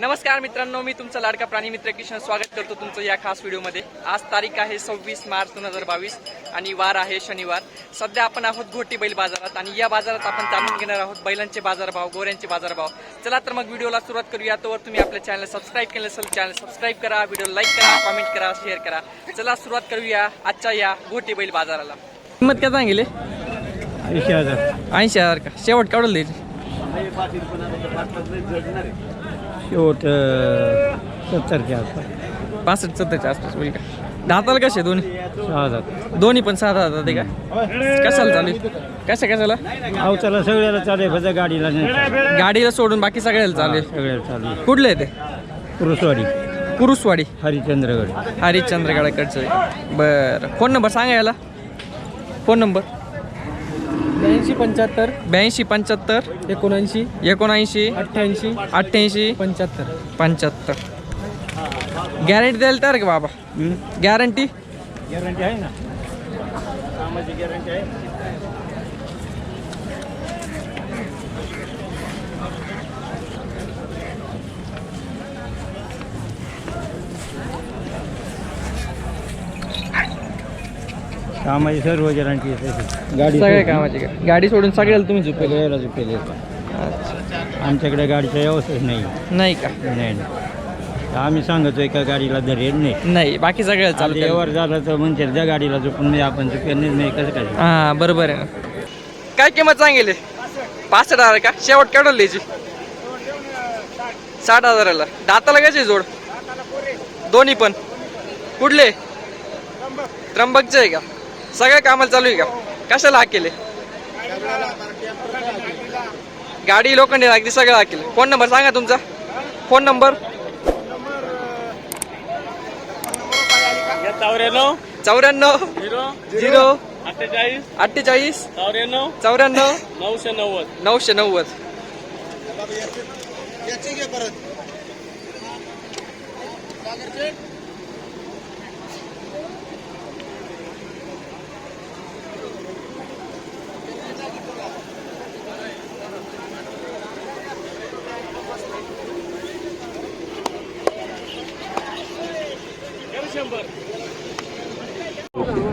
नमस्कार मित्रांनो मी तुमचा लाडका प्राणी मित्र किशन. स्वागत करतो तुमचं या खास व्हिडिओमध्ये. आज तारीख आहे सव्वीस मार्च दोन हजार बावीस आणि वार आहे शनिवार. सध्या आपण आहोत घोटी बैल बाजारात आणि या बाजारात आपण जाणून घेणार आहोत बैलांचे बाजारभाव गोऱ्यांचे बाजारभाव. चला तर मग व्हिडिओला सुरुवात करूया. तोवर तुम्ही आपल्या चॅनल सबस्क्राईब केलं असेल चॅनल सबस्क्राईब करा व्हिडिओ लाईक करा कमेंट करा शेअर करा. चला सुरुवात करूया आजच्या या घोटी बैल बाजाराला. किंमत काय सांगितले? ऐंशी हजार. ऐंशी हजार का? शेवट द्यायची शेवट सत्तरच्या आसपास. पासष्ट सत्तरच्या आसपास होईल का? दाताला कसे दोन्ही? सहा हजार. दोन्ही पण सात हजार ते काय कशाला चालू आहे? कशा कशाला? अहो चला सगळ्याला चालेल फक्त गाडीला नाही. गाडीला सोडून बाकी सगळ्याला चालेल सगळ्याला चालेल कुठले आहे ते? कुरुसवाडी. कुरुसवाडी. हरिश्चंद्रगड हरिश्चंद्रगडाकडचं बरं. फोन नंबर सांगा याला. Phone number. ब्याऐंशी पंच्याहत्तर. ब्याऐंशी पंच्याहत्तर. एकोणऐंशी. एकोणऐंशी. अठ्ठ्याऐंशी. अठ्ठ्याऐंशी. पंच्याहत्तर. पंच्याहत्तर. गॅरंटी द्यायला तयार का बाबा? गॅरंटी गॅरंटी आहे ना. कामाची गॅरंटी आहे. कामाची सर्व गॅरंटी आहे. गाडी सगळ्या कामाची का गाडी सोडून सगळ्याला तुम्ही झुपेल सगळ्याला झुपेल. आमच्याकडे गाडीच्या व्यवस्थेच नाही. नाही का? नाही नाही. आम्ही सांगतोय एका गाडीला धरेल नाही. नाही बाकी सगळ्याला चालू चालू केलं. व्यवहार झाला तर म्हणते त्या गाडीला झोपून नाही आपण झुपेल नाही कसं काय? हा बरोबर आहे ना. काय किंमत सांगेल पासष्ट हजार का? शेवट केवढं लिहायची? साठ हजाराला. दाताला कशी जोड? दोन्ही पण. कुठले? त्र्यंबकचे आहे का? सगळ्या कामाला चालू आहे का? कशाला हाकेले गाडी लोखंडी लागते सगळं हाकेले फोन नंबर सांगा तुमचा. Phone number? चौऱ्याण्णव. चौऱ्याण्णव. झिरो. झिरो. अठ्ठेचाळीस. अठ्ठेचाळीस. चौऱ्याण्णव. चौऱ्याण्णव. नऊशे नव्वद. नऊशे नव्वद.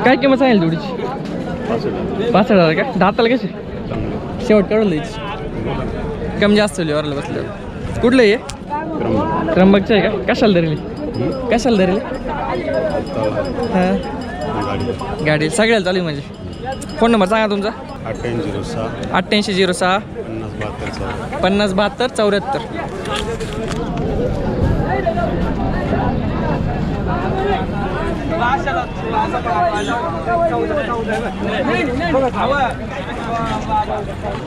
काय किंमत सांगेल थोडीची पाच हजार का? दाताला कशी? शेवट काढून द्यायची. कमी जास्त होईल वरला बसल्यावर. कुठलं आहे त्र्यंबकचं आहे का? कशाला धरली? कशाला धरली? हां. गाडी. सगळ्याला चालू आहे म्हणजे? फोन नंबर सांगा तुमचा. अठ्ठ्याऐंशी झिरो सहा. अठ्ठ्याऐंशी झिरो सहा पन्नास बहात्तर पन्नास बहात्तर चौऱ्याहत्तर.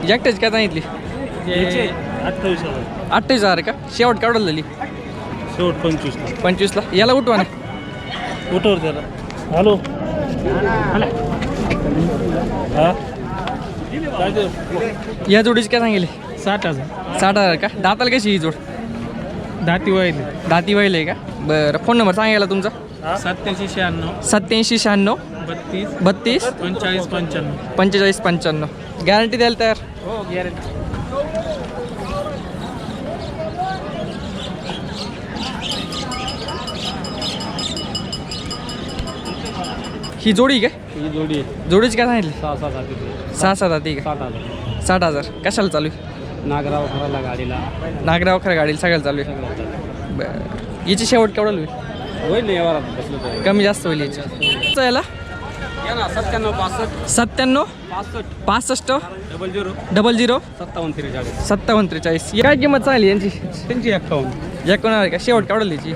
एकट्याच काय सांगितली? अठ्ठावीस हजार. अठ्ठावीस हजार का? शेवट केवढं झाली शेवट पंचवीसला पंचवीसला? याला उठवा ना. उठवर त्याला. हॅलो. हा? या जोडीची काय सांगितली? साठ हजार. साठ हजार का? दाताला कशी ही जोड? दाती वाहिले. दाती वैल आहे का? बरं फोन नंबर सांगायला तुमचा. सत्याऐंशी शहाण्णव. सत्याऐंशी शहाण्णव. बत्तीस. बत्तीस. पंचेचाळीस पंच्याण्णव. पंचेचाळीस पंच्याण्णव. गॅरंटी द्यायला तयार? हो गॅरंटी ही जोडी काय ही जोडी आहे. जोडीची काय सांगितली? सहा सात हजार सहा सात जाती का सात हजार. साठ हजार. कशाला चालू आहे? नागराव खराला गाडीला. नागराव खरं गाडीला. सगळ्याला चालू आहे. बरं. याची शेवट केवढं होईल? होईल नाही व्यवहारात बसलं तर. कमी जास्त होईल याची. याला? सत्त्याण्णव पासष्ट. सत्त्याण्णव? पासष्ट. पासष्ट? Double zero. Double zero? सत्तावन्न त्रेचाळीस. सत्तावन्न त्रेचाळीस. काय किंमत चांगली यांची? त्यांची एक्कावन्न एकोणावर का? शेवट केवढं याची?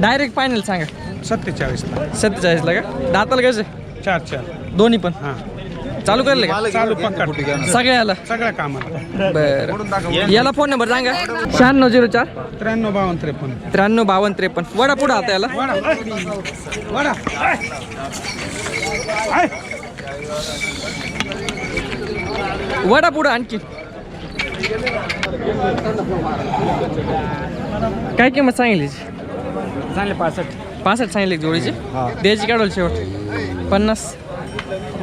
डायरेक्ट फायनल सांगा. सत्तेचाळीसला. सत्तेचाळीसला का? दाताला कसे? चार चार. दोन्ही पण? हां. चालू करले का? चालू पक्का सगळ्याला? सगळ्या कामाला. बरं. याला फोन नंबर सांगा. शहाण्णव झिरो चार. त्र्याण्णव बावन्न त्रेपन्न. त्र्याण्णव बावन्न त्रेपन्न. वडा पुढं आता याला. वडा. वडा. वडा पुढं आणखी. काय किंमत सांगितली चांगले पासष्ट. पासष्ट सांगितली जोडीची. द्यायची काढवल शेवट. पन्नास.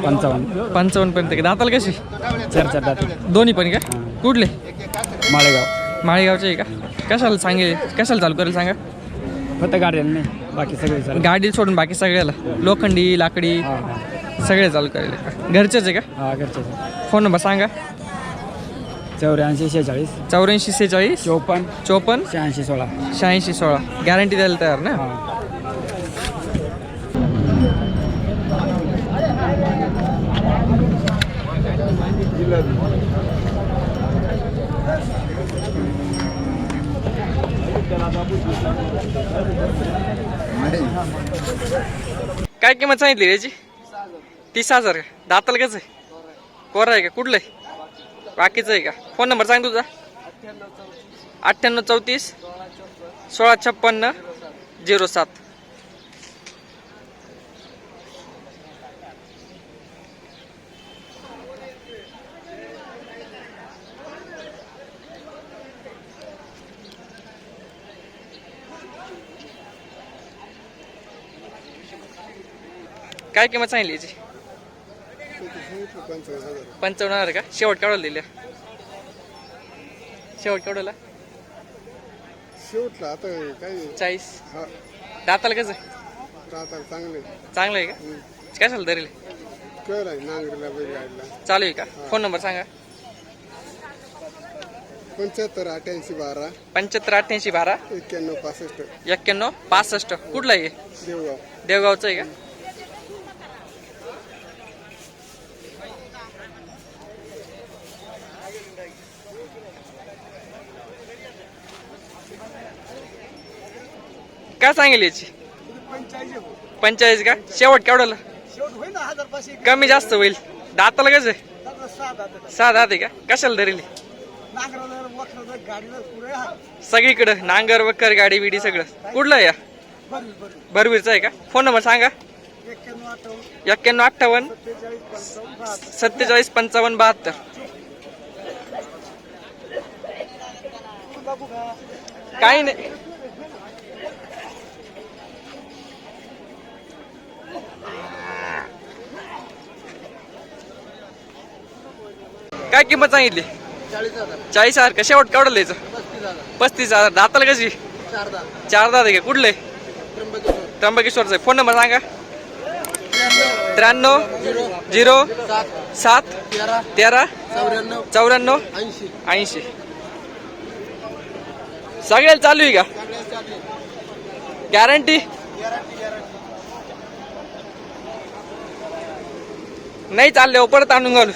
पंचावन्न. पंचावन्न पर्यंत का? दाताला कशी? चार चार दाते. दोन्ही पण का? कुठले? माळेगाव. माळेगावचे आहे का? कशाला सांगेल कशाला चालू करेल सांगा? फक्त गाड्याला नाही बाकी सगळे चालू. गाडी सोडून बाकी सगळ्याला? लोखंडी लाकडी हा हा. सगळे चालू करेल का? घरचेच आहे का? हा घरचे फोन नंबर सांगा. चौऱ्याऐंशी शेहेचाळीस. चौऱ्याऐंशी सेहेचाळीस चोपन्न. चोपन्न. शहाऐंशी सोळा. शहाऐंशी सोळा. गॅरंटी द्यायला तयार ना? हा. काय किंमत सांगितली याची? तीस हजार का? दाताला कसं आहे? कोरा आहे का? कुठलं आहे? बाकीचं आहे का? फोन नंबर सांग तुझा. अठ्ठ्याण्णव चौतीस सोळा छप्पन्न झिरो सात. काय किंमत सांगितली याची? पंचावन्न हजार का? शेवट केवढ्याला दिल्या? शेवट केवढ्याला? शेवटला आता काय? चाळीस. हा. दाताला कसं? राहतात चांगले. चांगलं आहे का? कर आहे नांगरीला बैलगाडीला चालू आहे का? फोन नंबर सांगा. पंच्याहत्तर अठ्याऐंशी बारा. पंच्याहत्तर अठ्ठ्याऐंशी बारा. एक्क्याण्णव पासष्ट. एक्क्याण्णव पासष्ट. कुठलं आहे हे? देवगाव. देवगावचं आहे का? काय सांगेल याची? पंचाळीस का? शेवट केवढ्याला? कमी जास्त होईल. दाताला कसं? आहे सहा दात आहे का? कशाला धरेल? सगळीकडं नांगर वक्कर गाडी बिडी सगळं. कुठलं या? भरवीरचं आहे का? फोन नंबर सांगा. एक्क्याण्णव अठ्ठावन्न सत्तेचाळीस पंचावन्न बहात्तर. काही नाही. काय किंमत सांगितली? चाळीस हजार. का शेवट केवढं लिहायचं? पस्तीस हजार. दाताला कशी? चार दात आहे का? कुठले? त्र्यंबकेश्वरचा आहे. फोन नंबर सांगा. त्र्याण्णव झिरो सात तेरा चौऱ्याण्णव ऐंशी. सगळ्याला चालू आहे का? गॅरंटी नाही चालले हो, परत आणून घालू.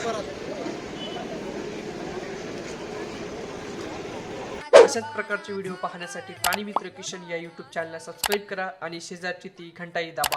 अशाच प्रकारचे व्हिडिओ पाहण्यासाठी प्राणीमित्र किशन या यूट्यूब चॅनलला सबस्क्राईब करा आणि शेजारची ती घंटाई दाबा.